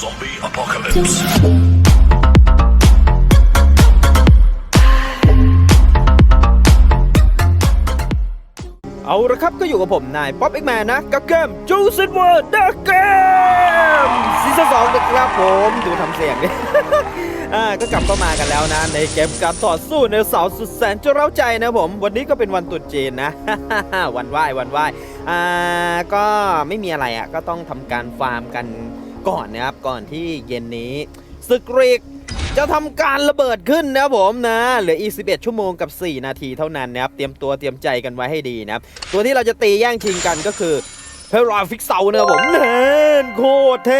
Zombie apocalypse. เอาละครับก็อยู่กับผมนายป๊อปเอ็กแมนนะ กับเกมจูซิ w เวิร์ดเดอะเกมซีซั่นสองนะครับผมดูทำเสียงดิอ่าก็กลับเข้ามากันแล้วนะ ในเกมการต่อสู้ในเสาสุดแสนจะเร้าใจนะผม วันนี้ก็เป็นวันตรุษจีนนะ วันไหว้วันไหว้อ่าก็ไม่มีอะไรอะก็ต้องทำการฟาร์มกัน ก่อนนะครับก่อนที่เย็นนี้ศึกรีกจะทำการระเบิดขึ้นนะครับผมนะเหลืออีก11ชั่วโมงกับ 4 นาทีเท่านั้นนะครับเตรียมตัวเตรียมใจกันไว้ให้ดีนะครับตัวที่เราจะตีแย่งชิงกันก็คือเพลราฟิกเซานะครับผมเนนโคเท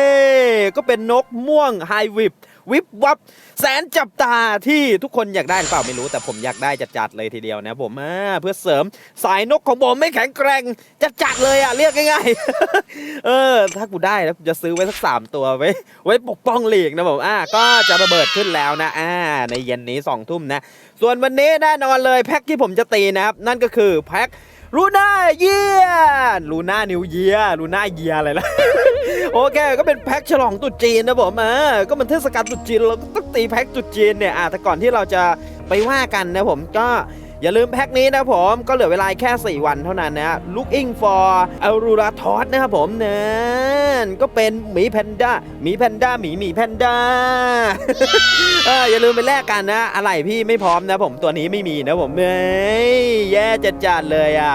ก็เป็นนกม่วงไฮวิบ วิบวับแสนจับตาที่ทุกคนอยากได้หรือเปล่าไม่รู้แต่ผมอยากได้จัดๆเลยทีเดียวนะผมเพื่อเสริมสายนกของผมไม่แข็งแกร่งจัดๆเลยอะเรียกง่ายๆเออถ้ากูได้แล้วกูจะซื้อไว้สักสามตัวไว้ไว้ปกป้องหลีกนะผมอ่าก็จะระเบิดขึ้นแล้วนะอ่าในเย็นนี้2องทุ่มนะ ส่วนวันนี้แน่นอนเลยแพ็คที่ผมจะตีนะครับนั่นก็คือแพ็ค ลูน่าเยียลูน่านิวเยียลูน่าเยียอะไรล่ะ โอเค ก็เป็นแพ็คฉลองตรุษจีนนะผมเออก็มันเทศกาลตรุษจีนเราก็ต้องตีแพ็คตรุษจีนเนี่ยอะแต่ก่อนที่เราจะไปว่ากันนะผมก็ อย่าลืมแพ็คนี้นะผมก็เหลือเวลาแค่ 4 วันเท่านั้นนะ looking for a r u r a t o s นะครับผมนั่นก็เป็นหมีแพนด้าหมีแพนด้าหมีหมีแพนด้าอออย่าลืมไปแลกกันนะ อะไรพี่ไม่พร้อมนะผมตัวนี้ไม่มีนะผมเอ้ยแย่จัดๆเลยอะ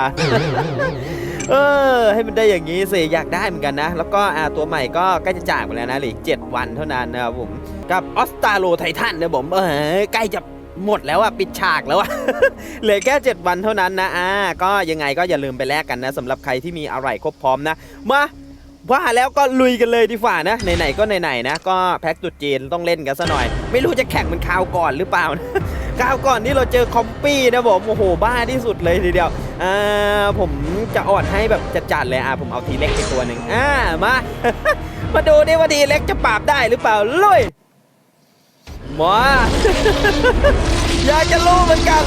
เออให้มันได้อย่างนี้สิอยากได้เหมือนกันนะ แล้วก็อ่าตัวใหม่ก็ใกล้จะจากไปแล้วนะเหลืออีกเจ็ดวันเท่านั้นนะครับผมกับออสตาโลไททันนะผมเออใกล้จะ หมดแล้วอะปิดฉากแล้วอะเหลือแค่ 7 วันเท่านั้นนะอ่าก็ยังไงก็อย่าลืมไปแลกกันนะสำหรับใครที่มีอะไรครบพร้อมนะมาว่าแล้วก็ลุยกันเลยดีกว่านะไหนๆก็ไหนๆนะ ก็แพ็กจุดจีนต้องเล่นกันซะหน่อย ไม่รู้จะแข่งเป็นคราวก่อนหรือเปล่านะคราวก่อนที่เราเจอคอมปี้นะผมโอ้โหบ้าที่สุดเลยทีเดียวอ่าผมจะออดให้แบบจัดๆเลยอะผมเอาทีเล็กไปตัวหนึ่งอ่ามา มาดูดิว่าทีเล็กจะปราบได้หรือเปล่าลุย มอ อยากจะรู้เหมือนกัน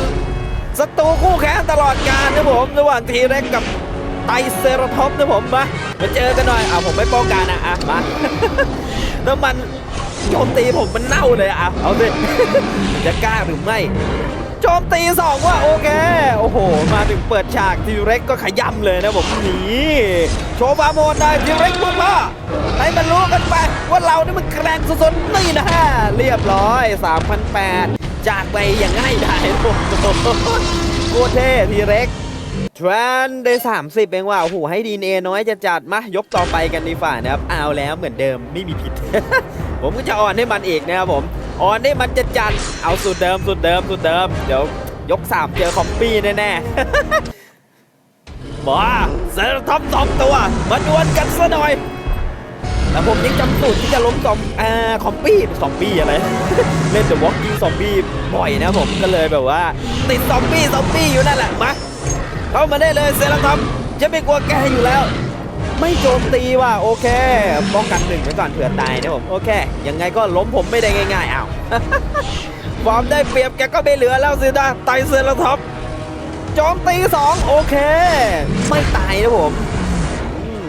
ศัตรูคู่แข่งตลอดกาลนะผมระหว่างทีเร็กกับไตเซราทอปนะผมมามาเจอกันหน่อยเอาผมไม่ป้องกันนะอะมาแล้วมันโจมตีผมมันเน่าเลยอะเอาสิจะกล้าหรือไม่ โจมตีสองว่าโอเค โอ้โห มาถึงเปิดฉากทีเร็กก็ขย้ำเลยนะผมนี่โชว์ฟาโมดได้ทีเร็กปุ๊บพ่อให้มันรู้กันไปว่าเรานี่มันแกร่งสุดๆนี่นะฮะเรียบร้อย3,008จากไปอย่างง่ายดายโอ้โหโคตรเท่ทีเร็กทรนได้30เองว่าโอ้โหให้ดีเอน้อยจะจัดมายกต่อไปกันดีฝ่านะครับ เอาแล้วเหมือนเดิมไม่มีผิด ผมก็จะอ่อนให้มันอีกนะครับผม อ่อนให้มันจะจัดเอาสุดเดิมสุดเดิมสุดเดิม เดี๋ยวยก3เจอคอมปี้แน่ๆมาเซอร์ท็อปสองตัว มาดวลกันซะหน่อยแล้วผมยังจำสูตรที่จะล้มซอมอ่าคอมปี้ซอมบี้อะไร เล่นเดอะวอล์กยิงซอมบี้บ่อยนะผมก็เลยแบบว่า ติดซอมบี้ซอมบี้อยู่นั่นแหละมาเข้ามาได้เลยเซราทอมจะไม่กลัวแกอยู่แล้ว ไม่โจมตีว่ะโอเค ป้องกันหนึ่งไว้ก่อนเผื่อตายนะผมโอเค ยังไงก็ล้มผมไม่ได้ง่ายๆอ้าวฟอร์มได้เปรียบแกก็ไม่เหลือแล้วสินะไตเซราทอมโจมตีสองโอเค ไม่ตายนะผมอืม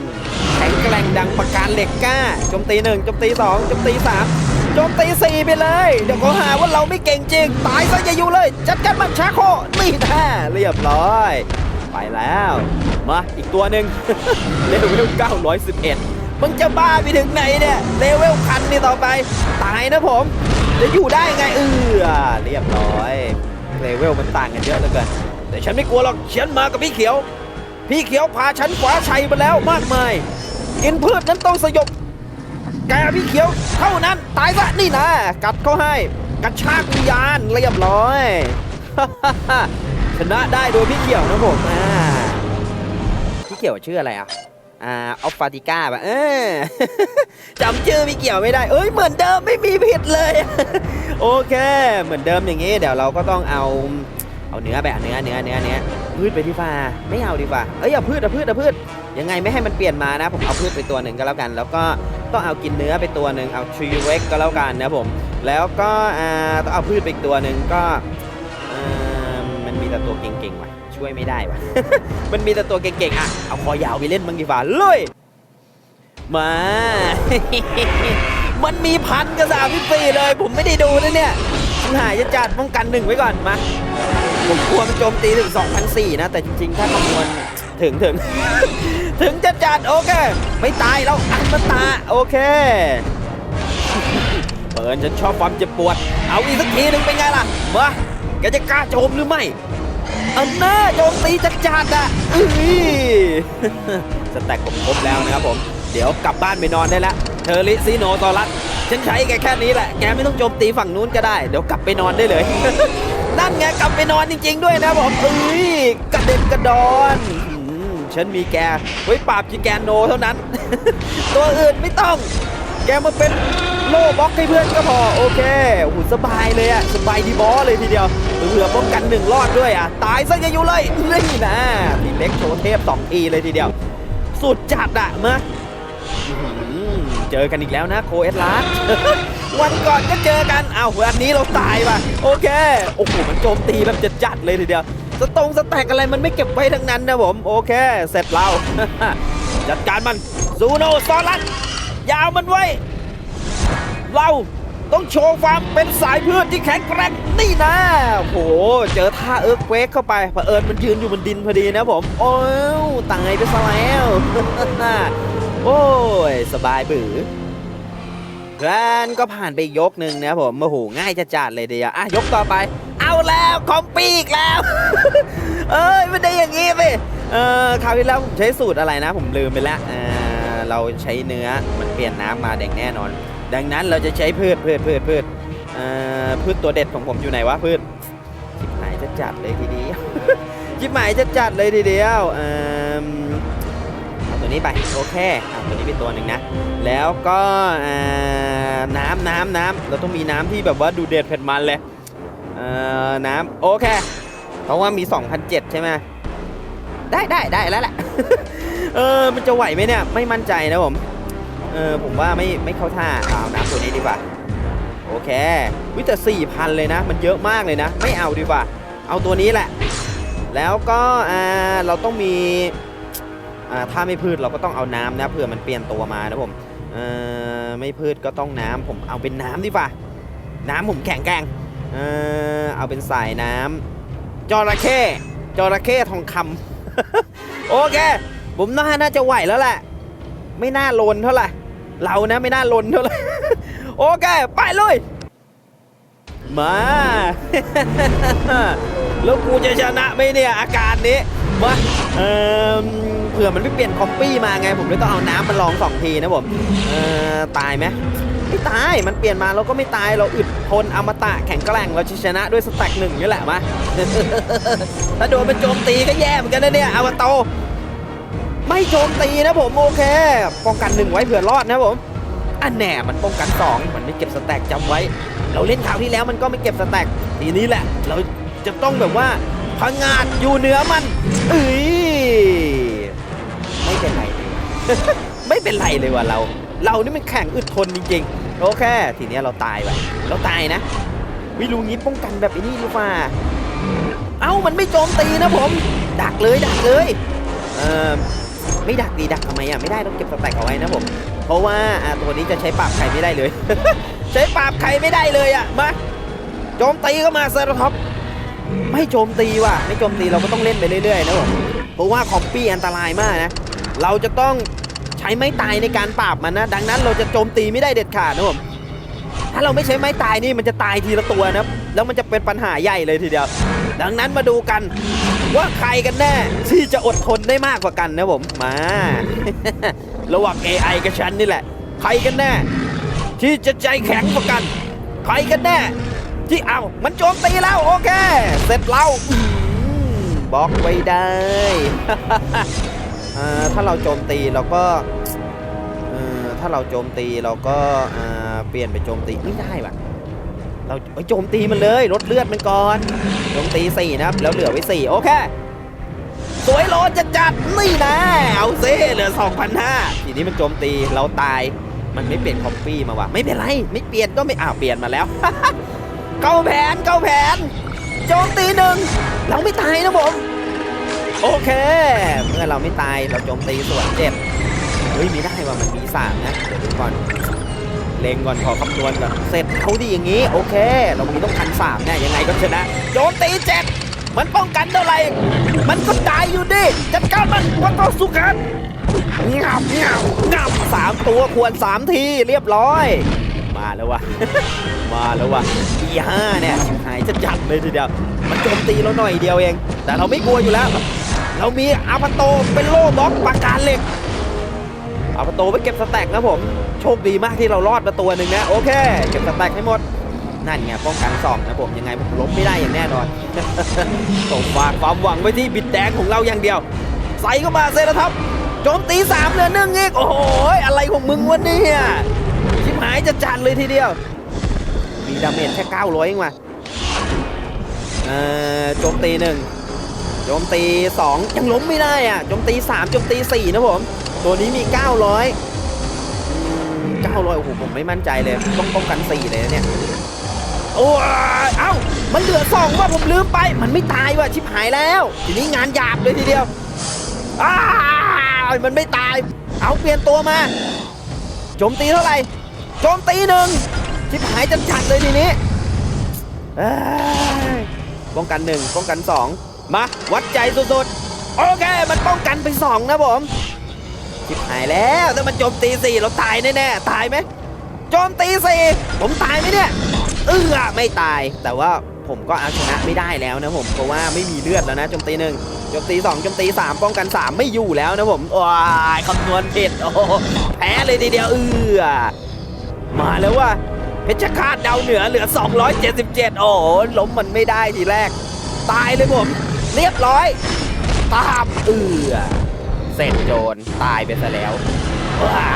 แข็งแกร่งดังประการเหล็กกล้าโจมตีหนึ่งโจมตีสองโจมตีสามโจมตีสี่ไปเลย เดี๋ยวเขาหาว่าเราไม่เก่งจริง ตายซะอย่าอยู่เลย จัดการมันชาโคนี่แท้เรียบร้อย ไปแล้ว มาอีกตัวหนึ่งเลเวล 911 มึงจะบ้าไปถึงไหนเนี่ย เลเวลพันนี่ต่อไป ตายนะผม จะอยู่ได้ไงเออเรียบร้อย เลเวลมันต่างกันเยอะเหลือเกิน แต่ฉันไม่กลัวหรอกฉันมากับพี่เขียว พี่เขียวพาฉันขวาชัยมาแล้วมากมาย กินพืชนั้นต้องสยบแกพี่เขียวเท่านั้นตายซะนี่นะ กัดเขาให้กระชากวิญญาณเรียบร้อย นะได้โดยพี่เขียวนะผมอ่าพี่เขียวชื่ออะไรอะอ่าออฟฟาติก้าป่ะเออจำชื่อพี่เขียวไม่ได้ เอ้ยเหมือนเดิมไม่มีผิดเลย โอเค เหมือนเดิมอย่างงี้เดี๋ยวเราก็ต้องเอาเอาเนื้อแบบเนื้อเนื้อเนื้อเนื้อพืชไปที่ฟ้าไม่เอาดีกว่าเอ้ยเอาพืชเอาพืชเอาพืชยังไงไม่ให้มันเปลี่ยนมานะ ผมเอาพืชไปตัวหนึ่งก็แล้วกัน แล้วก็ต้องเอากินเนื้อไปตัวหนึ่งเอาทรีเวกก็แล้วกันนะผม แล้วก็อ่าต้องเอาพืชไปอีกตัวหนึ่งก็ มีแต่ตัวเก่งๆว่ะ ช่วยไม่ได้ว่ะ มันมีแต่ตัวเก่งๆอะ เอาคอยาวไปเล่นบ้างดีกว่าลุยมา มันมีพันกับสามสี่เลย ผมไม่ได้ดูนะเนี่ยหายจะจัดป้องกันหนึ่งไว้ก่อนมา ผมกลัวมันโจมตีถึง2,004นะ แต่จริงๆ ถ้าคำนวณถึงถึง ถึงจะจัดโอเค ไม่ตายแล้วอันมาตา โอเค เปิดฉันชอบความเจ็บปวด เอาอีกสักทีหนึ่งเป็นไงล่ะมาแกจะกล้าโจมหรือไม่ อันน่าโจมตีจัดจัดอะอื้อสแต็กผมครบแล้วนะครับผม เดี๋ยวกลับบ้านไปนอนได้ล้วเทอริซีโนตอรัสฉันใช้แกแค่นี้แหละ แกไม่ต้องโจมตีฝั่งนู้นก็ได้ เดี๋ยวกลับไปนอนได้เลย นั่นไงกลับไปนอนจริง ๆ ด้วยนะผมเอ้ยกระเด็นกระดอนอืมฉันมีแกไว้ปราบจีแกนโนเท่านั้น ตัวอื่นไม่ต้อง แกมาเป็น โล่บล็อกให้เพื่อนก็พอโอเคโอ้โหสบายเลยอะสบายดีบอสเลยทีเดียวเหลือป้องกันหนึ่งรอดด้วยอะตายซะอย่าอยู่เลยนี่นะทีเล็กโชว์เทพสองทีเลยทีเดียว สุดจัดอะมาเจอกันอีกแล้วนะโคเอสลาสวันก่อนก็เจอกันอ้าววันนี้เราตายป่ะโอเคโอ้โหมันโจมตีแบบจะจัดเลยทีเดียวสตรงสแต็กอะไรมันไม่เก็บไว้ทั้งนั้นนะผมโอเค เสร็จเราจัดการมันซูโนซอรัสยาวมันไว้ เราต้องโชว์ความเป็นสายพืชที่แข็งแกร่งนี่นะโอ้โห เจอท่าเอิร์กเวกเข้าไปเผอิญมันยืนอยู่บนดินพอดีนะผม โอ้วตายไปซะแล้ว โอ้ย สบายบือแกรนก็ผ่านไปยกหนึ่งนะผมโอ้โหง่ายจะจัดเลยเดียวอะยกต่อไป เอาแล้วคอมปีกแล้ว เอ้ยไม่ได้อย่างงี้สิเออคราวที่แล้วผมใช้สูตรอะไรนะ ผมลืมไปแล้วเออเราใช้เนื้อมันเปลี่ยนน้ำมาแดงแน่นอน ดังนั้นเราจะใช้พืชพืชพืชพืชพืชตัวเด็ดของผมอยู่ไหนวะพืชชิบหายจะจัดเลยทีเดียวชิบหายจะจัดเลยทีเดียวเอาตัวนี้ไปโอเคเอาตัวนี้เป็นตัวหนึ่งนะ แล้วก็น้ำน้ำน้ำเราต้องมีน้ำที่แบบว่าดูเด็ดเผ็ดมันเลยน้ำโอเค เพราะว่ามี 2,007 ใช่ไหมได้ได้ได้แล้วแหละเออมันจะไหวไหมเนี่ย ไม่มั่นใจนะผม เออผมว่าไม่ไม่เข้าท่าเอาน้ำตัวนี้ดีกว่า โอเค วิแต่สี่พันเลยนะ มันเยอะมากเลยนะ ไม่เอาดีกว่า เอาตัวนี้แหละ แล้วก็อ่าเราต้องมีอ่าถ้าไม่พืชเราก็ต้องเอาน้ำนะเผื่อมันเปลี่ยนตัวมานะผมเออไม่พืชก็ต้องน้ำผมเอาเป็นน้ำดีกว่า น้ำผมแข็งแกร่งเออเอาเป็นสายน้ำจระเข้จระเข้ทองคำโอเค ผมน่าน่าจะไหวแล้วแหละ ไม่น่าลนเท่าไหร่ เรานะไม่น่าลนเท่าไหร่โอเค ไปเลย มา แล้วกูจะชนะไหมเนี่ย อาการนี้ มาเออเผื่อมันไม่เปลี่ยนคอมปี้มาไง ผมเลยต้องเอาน้ำมาลองสองทีนะผมเออตายไหมไม่ตาย มันเปลี่ยนมาเราก็ไม่ตาย เราอึดทนอมตะแข็งแกร่ง เราชนะด้วยสแต็กหนึ่งนี่แหละมา ถ้าโดนมันโจมตีก็แย่เหมือนกันนะเนี่ยอวตาร ไม่โจมตีนะผมโอเค ป้องกันหนึ่งไว้เผื่อรอดนะผมอันแน่มันป้องกันสองมันไม่เก็บสแต็กจำไว้ เราเล่นคราวที่แล้วมันก็ไม่เก็บสแต็กทีนี้แหละ เราจะต้องแบบว่าพังงาดอยู่เหนือมันเอ้ยไม่เป็นไรเลยไม่เป็นไรเลยว่ะเรา เรานี่มันแข่งอึดทนจริงๆโอเคทีนี้เราตายว่ะเราตายนะวิลูงี้ป้องกันแบบไอ้นี้ดีกว่าเอ้ามันไม่โจมตีนะผม ดักเลยดักเลยเออ ไม่ดักดีดักทำไมอะไม่ได้ต้องเก็บสแต็กเอาไว้นะผมเพราะว่าอ่าตัวนี้จะใช้ปราบใครไม่ได้เลย ใช้ปราบใครไม่ได้เลยอะมาโจมตีก็มาเซอร์ท็อปไม่โจมตีว่ะไม่โจมตีเราก็ต้องเล่นไปเรื่อยๆนะผมเพราะว่าคอมปี้อันตรายมากนะเราจะต้องใช้ไม้ตายในการปราบมันนะ ดังนั้นเราจะโจมตีไม่ได้เด็ดขาดนะผมถ้าเราไม่ใช้ไม้ตายนี่มันจะตายทีละตัวนะแล้วมันจะเป็นปัญหาใหญ่เลยทีเดียว ดังนั้นมาดูกัน ว่าใครกันแน่ ที่จะอดทนได้มากกว่ากันนะผม มา ระหว่าง AI กับฉันนี่แหละ ใครกันแน่ ที่จะใจแข็งกว่ากัน ใครกันแน่ ที่เอามันโจมตีแล้วโอเค เสร็จแล้วบล็อกไว้ได้ถ้าเราโจมตีเราก็ถ้าเราโจมตีเราก็เปลี่ยนไปโจมตีไม่ได้ว่ะ เราเอ้ยโจมตีมันเลยลดเลือดมันก่อนโจมตีสี่นะครับ แล้วเหลือไว้สี่โอเค สวยโลจะจัดนี่นะเอาซิเหลือ2,500ทีนี้มันโจมตีเราตายมันไม่เปลี่ยนคอมปี้มาว่ะไม่เป็นไร ไม่เปลี่ยนก็ไม่อ้าวเปลี่ยนมาแล้วเก้าแผนเก้าแผนโจมตีหนึ่งเราไม่ตายนะผมโอเค เมื่อเราไม่ตายเราโจมตีส่วนเจ็ดเฮ้ยม่ได้ว่ะมันมีสามนะเดี๋ยวดูก่อน เล็งก่อนขอคำนวณก่อนเสร็จเขาดีอย่างนี้ โอเค เรามีต้องพันสามเนี่ยยังไงก็ชนะโจมตีเจ็ดมันป้องกันเท่าไหร่ มันก็ตายอยู่ดิจัดการมันวัตโตสุกันงับงับงับสามตัวควรสามทีเรียบร้อย มาแล้ววะมาแล้ววะปีห้าเนี่ยชิบหายจะจัดเลยทีเดียว มันโจมตีเราหน่อยเดียวเอง แต่เราไม่กลัวอยู่แล้ว เรามีอาพาโตเป็นโล่บล็อกปากการเหล็ก เอาพาโตไปเก็บสแต็กนะผม โชคดีมากที่เรารอดมาตัวหนึ่งนะ โอเค เก็บสแต็กให้หมด นั่นไงป้องกันสองนะผมยังไงผมล้มไม่ได้อย่างแน่นอนต้องฝากความหวังไว้ที่บิดแดงของเราอย่างเดียว ใส่เข้ามาเซราทับโจมตีสามเหลือหนึ่งอีกโอ้โหอะไรของมึงวะเนี่ยชิบหายจะจัดเลยทีเดียว มีดาเมจแค่900เองว่ะเอ่อโจมตีหนึ่งโจมตี2ยังล้มไม่ได้อะโจมตี3โจมตี4นะผม ตัวนี้มี 900อืม900 โอ้โห ผมไม่มั่นใจเลย ต้องป้องกัน 4 เลยนะเนี่ย โอ้ยเอ้า มันเหลือ2ว่าผมลืมไป มันไม่ตายว่ะ ชิบหายแล้ว ทีนี้งานหยาบเลยทีเดียวอ้ามันไม่ตาย เอาเปลี่ยนตัวมา โจมตีเท่าไหร่ โจมตีหนึ่งชิบหายจัดจัดเลยทีนี้ป้องกันหนึ่งป้องกันสองมา วัดใจสุดๆ โอเค มันป้องกันไปสองนะผม ชิบหายแล้วถ้ามันโจมตีสี่เราตายแน่ๆตายไหมโจมตีสี่ผมตายไหมเนี่ยเออไม่ตายแต่ว่าผมก็เอาชนะไม่ได้แล้วนะผมเพราะว่าไม่มีเลือดแล้วนะโจมตีหนึ่งโจมตีสองโจมตีสามป้องกันสามไม่อยู่แล้วนะผมว้ายคำนวณผิดโอ้โหแพ้เลยทีเดียวเออมาแล้วว่าเพชรฆาตดาวเหนือเหลือ 277 โอ้โหล้มมันไม่ได้ทีแรก ตายเลยผม เรียบร้อย ตามเอือ เสร็จโจรตายไปซะแล้วว้า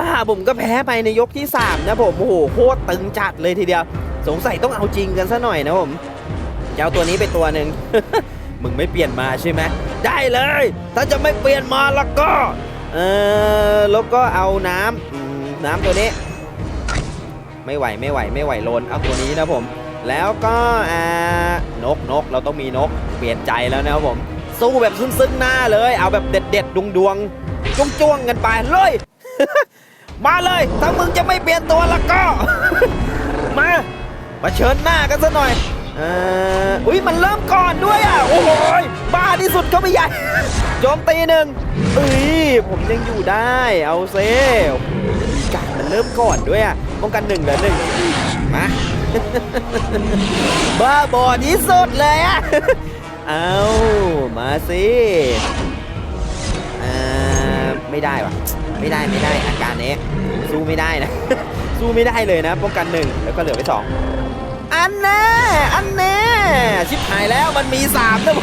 อ่าผมก็แพ้ไปในยกที่ 3 นะผม โอ้โหโคตรตึงจัดเลยทีเดียว สงสัยต้องเอาจริงกันซะหน่อยนะผมจะเอาตัวนี้ไปตัวหนึ่งมึงไม่เปลี่ยนมาใช่ไหมได้เลย ถ้าจะไม่เปลี่ยนมาแล้วก็ เออแล้วก็เอาน้ำน้ำตัวนี้ ไม่ไหวไม่ไหวไม่ไหวโลนเอาตัวนี้นะผม แล้วก็อ่านกนกเราต้องมีนก เปลี่ยนใจแล้วนะครับผม สู้แบบซึ้งๆหน้าเลย เอาแบบเด็ดเด็ดดวงดวงจ้วงจ้วงๆกันไปเลย มาเลยถ้ามึงจะไม่เปลี่ยนตัวแล้วก็ มามาเชิญหน้ากันซะหน่อยเอออุ้ยมันเริ่มก่อนด้วยอะโอ้โหยบ้าที่สุดก็ไม่ใหญ่โจมตีหนึ่งเอ้ยผมยังอยู่ได้เอาเซ่การมันเริ่มก่อนด้วยอะป้องกันหนึ่งเหลือหนึ่งมาบ้าบอที่สุดเลยอะ เอามาสิอ่าไม่ได้วะไม่ได้ไม่ได้อาการนี้สู้ไม่ได้นะ สู้ไม่ได้เลยนะ ป้องกันหนึ่งแล้วก็เหลือไปสองอันแน่อันแน่ชิบหายแล้วมันมีสามนะ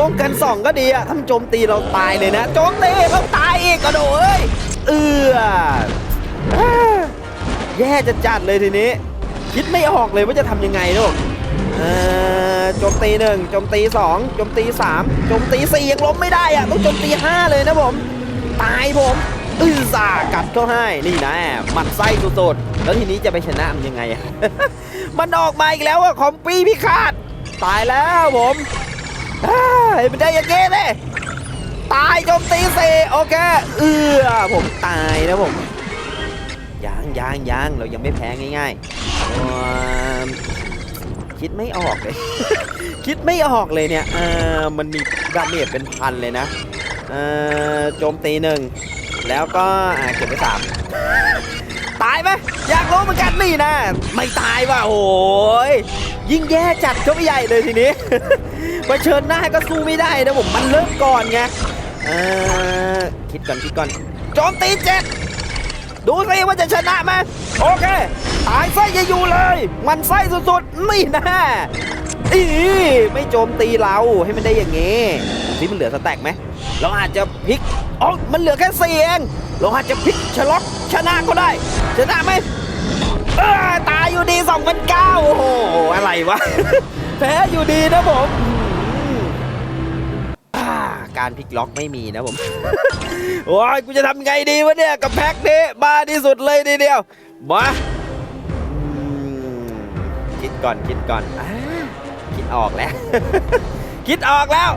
ป้องกันสองก็ดีอะถ้ามันโจมตีเราตายเลยนะโจมตีเราตายอีกกระโดดเอ้ยเอืออ่าแย่จะจัดเลยทีนี้ คิดไม่ออกเลยว่าจะทำยังไงลูกเอ่อ โจมตีหนึ่งโจมตีสองโจมตีสามโจมตีสี่ยังล้มไม่ได้อะต้องโจมตีห้าเลยนะผม ตายผมอื้อสากัดเข้าให้นี่นะหมันไส้สุดๆแล้วทีนี้จะไปชนะมันยังไงอะมันออกมาอีกแล้วอะของปีพิฆาตตายแล้วผมอ้ายมันได้อยังไงเลยตายโจมตีสี่โอเคเอือผมตายนะผมยังยังยังเรายังไม่แพ้ง่ายๆ คิดไม่ออกเลย คิดไม่ออกเลยเนี่ยเออมันมีดาเมจเป็นพันเลยนะเออโจมตีหนึ่งแล้วก็เก็บไปสามตายไหมอยากรู้เหมือนกันนี่นะ ไม่ตายว่ะโอ้ยยิ่งแย่จัดเข้าไปใหญ่เลยทีนี้มาเชิญหน้าก็สู้ไม่ได้นะผมมันเริ่มก่อนไงเออคิดก่อนคิดก่อนโจมตีเจ็ด ดูสิว่าจะชนะไหมโอเค ตายไส้จะอยู่เลย มันไส้สุดๆ นี่นะอีไม่โจมตีเราให้มันได้อย่างงี้ที่มันเหลือสแต็กไหมเราอาจจะพลิกอ๋อมันเหลือแค่สี่เองเราอาจจะพลิกฉล็อกชนะก็ได้ ชนะไหมเออตายอยู่ดี2009โอ้โห อะไรวะ แพ้อยู่ดีนะผมอืมอ่า การพลิกล็อกไม่มีนะผม โอ้ยกูจะทำไงดีวะเนี่ยกับแพ็คนี้บ้าที่สุดเลยทีเดียว มาคิดก่อนคิดก่อนอคิดออกแล้ว คิดออกแล้ว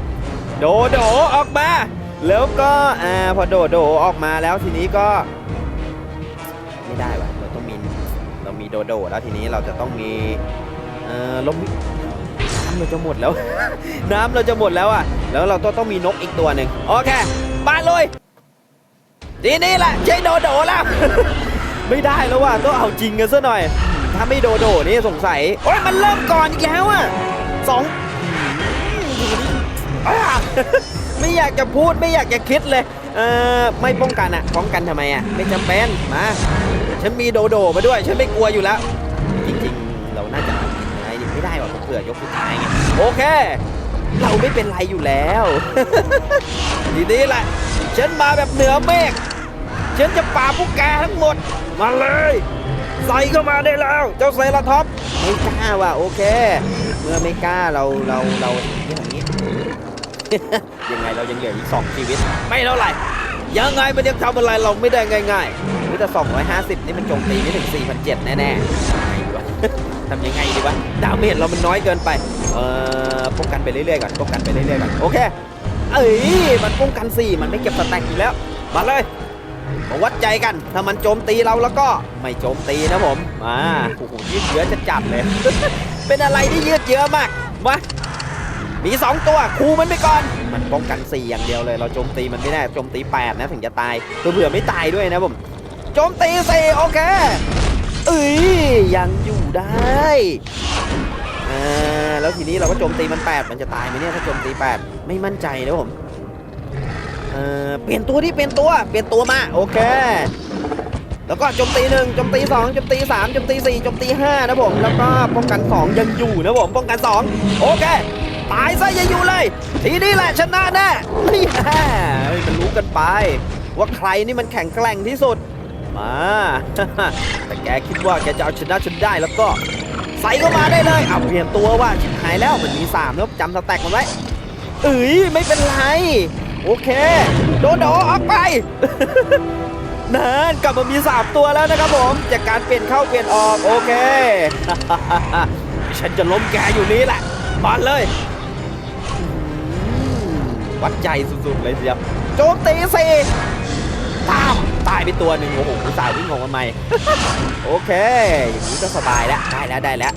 โดโดออกมา แล้วก็อ่าพอโดโดออกมาแล้วทีนี้ก็ ไม่ได้วะเราต้องมีเรามีโดโดแล้วทีนี้เราจะต้องมีเอ่อลมำเราจะหมดแล้ว น้ำเราจะหมดแล้วอะ แล้วเราต้องต้องมีนกอีกตัวหนึ่งโอเคมาเลยทีนี้แหละใช่โดโดแล้ว ไม่ได้แล้วว่ะต้องเอาจริงกันซะหน่อย ถ้าไม่โดโดนี่สงสัยโอ้ยมันเริ่มก่อนอีกแล้วอะสองไม่อยากจะพูดไม่อยากจะคิดเลยเออไม่ป้องกันอะป้องกันทำไมอะไม่จำเป็นมาฉันมีโดโดมาด้วย ฉันไม่กลัวอยู่แล้ว จริงๆ เราน่าจะ ผื่อยกสุดท้ายไงโอเค เราไม่เป็นไรอยู่แล้วทีนี้แหละฉันมาแบบเหนือเมฆฉันจะปราบพวกแกทั้งหมด มาเลย ใส่เข้ามาได้แล้ว เจ้าเซราท็อปไม่กล้าว่ะโอเค เมื่อไม่กล้าเราเราเราอย่างนี้ยังไงเรายังเหลืออีกสองชีวิต ไม่เท่าไหร่ยังไงมันยังทำอะไรเราไม่ได้ง่ายๆนี่แต่250 นี่มันโจมตีไม่ถึง4,700แน่ๆ ทำยังไงดีวะดาเมจเรามันน้อยเกินไป เอ่อป้องกันไปเรื่อยๆก่อนป้องกันไปเรื่อยๆก่อนโอเค เอ้ยมันป้องกัน4มันไม่เก็บสแต็กอยู่แล้วมาเลยมาวัดใจกัน ถ้ามันโจมตีเราแล้วก็ไม่โจมตีนะผมมาโอ้โหยืดเยื้อจะจัดเลย เป็นอะไรที่ยืดเยื้อมากมามี 2 ตัวคูมันไปก่อน มันป้องกัน 4 อย่างเดียวเลย เราโจมตีมันไม่ได้โจมตี 8 นะ ถึงจะตายเผื่อไม่ตายด้วยนะผม โจมตี 4 โอเค เอ้ยยังอยู่ได้อ่าแล้วทีนี้เราก็โจมตีมัน8มันจะตายไหมเนี่ยถ้าโจมตี8ไม่มั่นใจนะผมเออเปลี่ยนตัวที่เปลี่ยนตัวเปลี่ยนตัวมาโอเค แล้วก็โจมตีหนึ่งโจมตีสองโจมตีสามโจมตีสี่โจมตีห้านะผมแล้วก็ป้องกันสองยังอยู่นะผมป้องกันสองโอเคตายซะอย่าอยู่เลย ทีนี้แหละชนะแน่นี่แน่มันรู้กันไป ว่าใครนี่มันแข็งแกร่งที่สุด มา แต่แกคิดว่าแกจะเอาชนะฉันได้แล้วก็ ใส่เข้ามาได้เลยเอาเปลี่ยนตัวว่าชิบหายแล้วมันมีสามแล้วจำสแต็กมันไว้เอ้ยไม่เป็นไร โอเค โดโดออกไปนั่นกลับมามี 3 ตัวแล้วนะครับผม จากการเปลี่ยนเข้าเปลี่ยนออกโอเค ฉันจะล้มแกอยู่นี้แหละมาเลย วัดใจสุดๆเลยเดียวโจมตีสิตาม ตายไปตัวหนึ่งโอ้โหสายวิ่งของมันใหมโอเคอย่างนี้ก็สบายแล้วได้แล้วได้แล้ว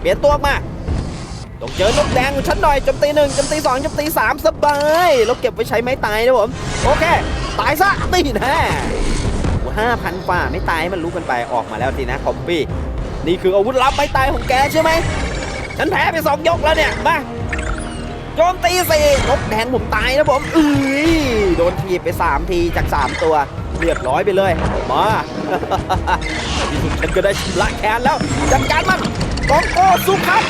เปลี่ยนตัวมาต้องเจอนกแดงของฉันหน่อยจมตีหนึ่งจมตีสองจมตีสามสบายแล้วเก็บไว้ใช้ไม้ตายนะผมโอเค ตายซะตีแน่ห้าพันฝ่าไม่ตายให้มันรู้กันไปออกมาแล้วสินะคอมบี้นี่คืออาวุธลับไม้ตายของแกใช่ไหมฉันแพ้ไปสองยกแล้วเนี่ยมาโจมตีสี่นกแดงผมตายนะผมเอ้ยโดนทีบไป3ทีจาก3ตัว เรียบร้อยไปเลย มาที่สุดฉันก็ได้ชำระแค้นแล้ว จัดการมันกองโกสุครับ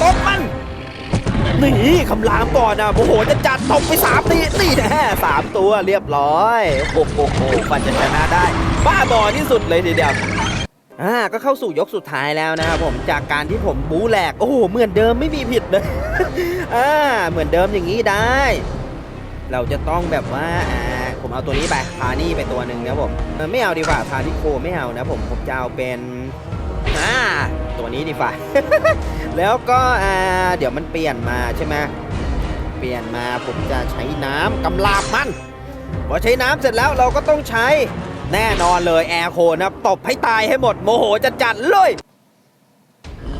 ตบมันนี่คำรามก่อนนะโอ้โหจะจัดตบไปสามทีนี่แน่สามตัวเรียบร้อยโอ้โหโอ้โหฟันจะชนะได้ บ้าบอที่สุดเลยทีเดียวอ่าก็เข้าสู่ยกสุดท้ายแล้วนะครับผมจากการที่ผมบูแหลกโอ้โหเหมือนเดิมไม่มีผิดเลยอ่าเหมือนเดิมอย่างนี้ได้ เราจะต้องแบบว่าอ่า ผมเอาตัวนี้ไปพานี่ไปตัวหนึ่งนะผมไม่เอาดีกว่าพานิโคไม่เอานะผมผมจะเอาเป็นอ่าตัวนี้ดีกว่าแล้วก็อ่าเดี๋ยวมันเปลี่ยนมาใช่ไหมเปลี่ยนมาผมจะใช้น้ำกำลาบมันพอใช้น้ำเสร็จแล้วเราก็ต้องใช้แน่นอนเลยแอร์โคนนะตบให้ตายให้หมดโมโหจะจัดเลย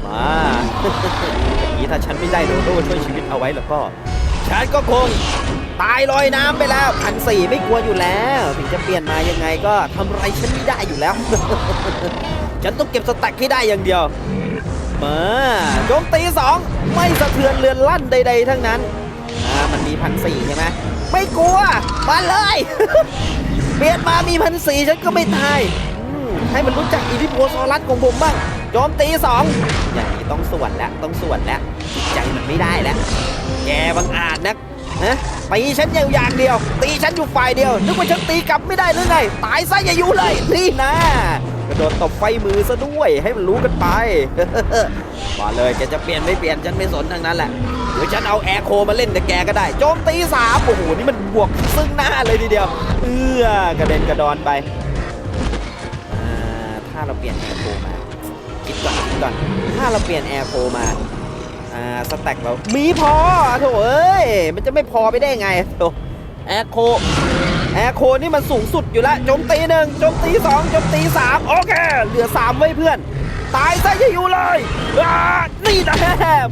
มาอย่างนี้ถ้าฉันไม่ได้โดโดช่วยชีวิตเอาไว้แล้วก็ฉันก็คง ตายลอยน้ำไปแล้วพันสี่ไม่กลัวอยู่แล้ว ถึงจะเปลี่ยนมายังไงก็ทำอะไรฉันไม่ได้อยู่แล้ว ฉันต้องเก็บสแต็กให้ได้อย่างเดียว มาโจมตีสองไม่สะเทือนเรือนลั่นใด ๆ ทั้งนั้นอ่ามันมีพันสี่ใช่ไหมไม่กลัวมาเลย เปลี่ยนมามีพันสี่ฉันก็ไม่ตายให้มันรู้จักอิทธิโพซอรัสของผมบ้างโจมตีสองอย่างนี้ต้องส่วนแล้วต้องส่วนแล้วจิตใจมันไม่ได้แล้วแกบังอาจนัก นะตีฉันอย่างอย่างเดียว ตีฉันอยู่ฝ่ายเดียว นึกว่าฉันตีกลับไม่ได้หรือไง ตายซะอย่าอยู่เลย นี่นะกระโดดตบไฟมือซะด้วย ให้มันรู้กันไปมาเลยแกจะเปลี่ยนไม่เปลี่ยนฉันไม่สนทั้งนั้นแหละ เดี๋ยวฉันเอาแอร์โคมาเล่นกับแกก็ได้ โจมตีสามโอ้โห นี่มันบวกซึ่งหน้าเลยทีเดียว เอื้อกระเด็นกระดอนไป ถ้าเราเปลี่ยนแอร์โคมา คิดก่อนคิดก่อน ถ้าเราเปลี่ยนแอร์โคมา อ่าสแต็กเรา มีพอโถเอ้ย มันจะไม่พอไปได้ไงโถแอร์โคแอร์โคนี่มันสูงสุดอยู่แล้วโจมตีหนึ่งโจมตีสองโจมตีสามโอเค เหลือสามไว้เพื่อน ตายซะอย่าอยู่เลยอ่านี่นะ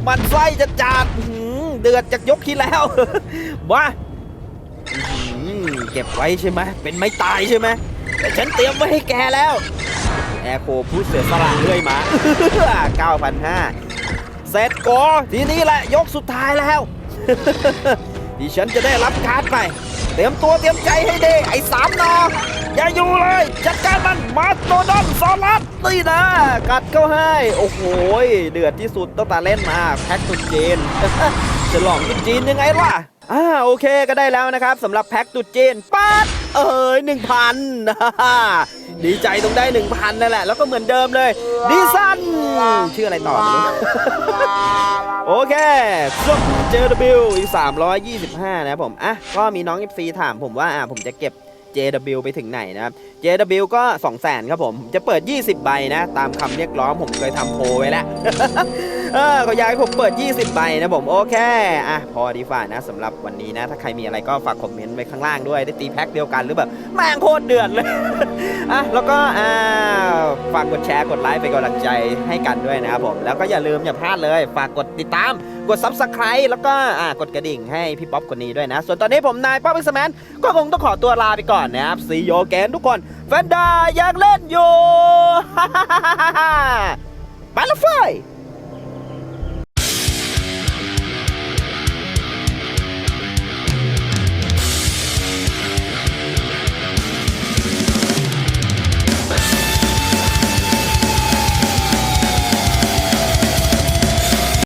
มันไส้จะจาดอื้อหือเดือดจากยกที่แล้วมาอื้อหือเก็บไว้ใช่ไหมเป็นไม่ตายใช่ไหมแต่ฉันเตรียมไว้ให้แกแล้ว แอร์โคผู้เสียสละเรื่อยมา 9,500 เสร็จโกทีนี้แหละยกสุดท้ายแล้ว ดิฉันจะได้รับการ์ดไปเตรียมตัวเตรียมใจให้ดีไอ้สามนออย่าอยู่เลยจัดการมันมาโตดอนซอลัสนี่นะกัดเข้าให้ โอ้โหเดือดที่สุดตั้งแต่เล่นมาแพ็กตุดจีนฉลองตุดจีนยังไงล่ะอ่าโอเคก็ได้แล้วนะครับสำหรับแพ็กตุดจีนปัด เอ้ยหนึ่งพันดีใจตรงได้หนึ่งพันนั่นแหละ แล้วก็เหมือนเดิมเลย ดิซันชื่ออะไรต่อไม่รู้โอเคจบ JW อีก 325 นะครับผม อะ ก็มีน้อง FC ถามผมว่า อะ ผมจะเก็บ JW ไปถึงไหนนะครับ JW ก็ 200,000ครับผม จะเปิด 20 ใบนะ ตามคำเรียกร้องผมเคยทำโพลไว้แล้ว เออเขาอยากให้ผมเปิด 20ใบนะผมโอเคอะพอดีฝ่านะสำหรับวันนี้นะ ถ้าใครมีอะไรก็ฝากคอมเมนต์ไว้ข้างล่างด้วยได้ตีแพ็คเดียวกันหรือแบบแม่งโคตรเดือดเลยอะแล้วก็อ่าฝากกดแชร์กดไลค์เป็นกำลังใจให้กันด้วยนะครับผมแล้วก็อย่าลืมอย่าพลาดเลย ฝากกดติดตามกด Subscribe แล้วก็อ่ากดกระดิ่งให้พี่ป๊อปคนนี้ด้วยนะ ส่วนตอนนี้ผมนายป๊อปอิสแมนก็คงต้องขอตัวลาไปก่อนนะครับซีโยแกนทุกคนแฟนดาอยากเล่นอยู่ ไปละไฟ